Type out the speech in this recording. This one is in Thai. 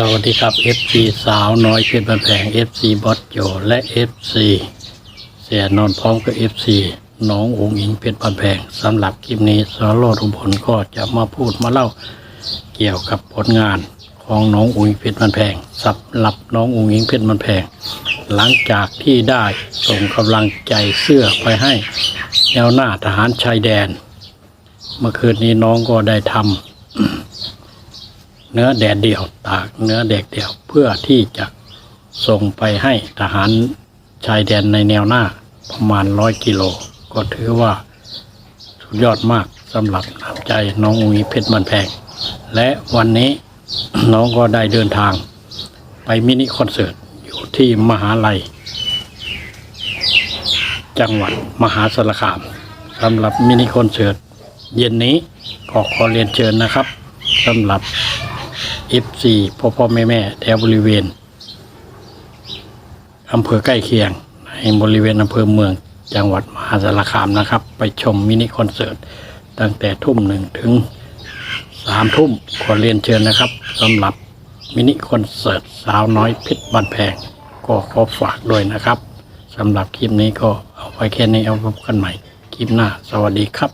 สวัสดีครับ FC สาวน้อยเพชรบันแพง FC บอสโจและ FC เสียนอนพร้อมกับ FC น้ององค์อิงเพชรบันแพงสำหรับคลิปนี้สโรดอุบลก็จะมาพูดมาเล่าเกี่ยวกับผลงานของน้ององค์อิงเพชรบันแพงสำหรับน้ององค์อิงเพชรบันแพง หลังจากที่ได้ส่งกำลังใจเสื้อไปให้แนวหน้าทหารชายแดน เมื่อคืนนี้น้องก็ได้ทำ เนื้อแดดเดียว ตากเนื้อแดดเดียวเพื่อที่จะส่งไปให้ทหารชายแดนในแนวหน้าประมาณร้อยกิโล ก็ถือว่าสุดยอดมากสำหรับน้ำใจน้องอุ๋ยเพชรมันแพง และวันนี้น้องก็ได้เดินทาง ไปมินิคอนเสิร์ตอยู่ที่มหาลัย จังหวัดมหาสารคามสำหรับมินิคอนเสิร์ตเย็นนี้ก็ขอเรียนเชิญนะครับสำหรับ F4 พ่อพ่อแม่แม่แถวบริเวณอำเภอใกล้เคียง ในบริเวณอำเภอเมืองจังหวัดมหาสารคามนะครับ ไปชมมินิคอนเสิร์ต ตั้งแต่ทุ่มหนึ่งถึงสามทุ่มขอเรียนเชิญนะครับสำหรับมินิคอนเสิร์ตสาวน้อยเพชรบันแพง ก็ขอฝากด้วยนะครับสำหรับคลิปนี้ก็เอาไว้แค่นี้เอาพบกันใหม่ คลิปหน้า สวัสดีครับ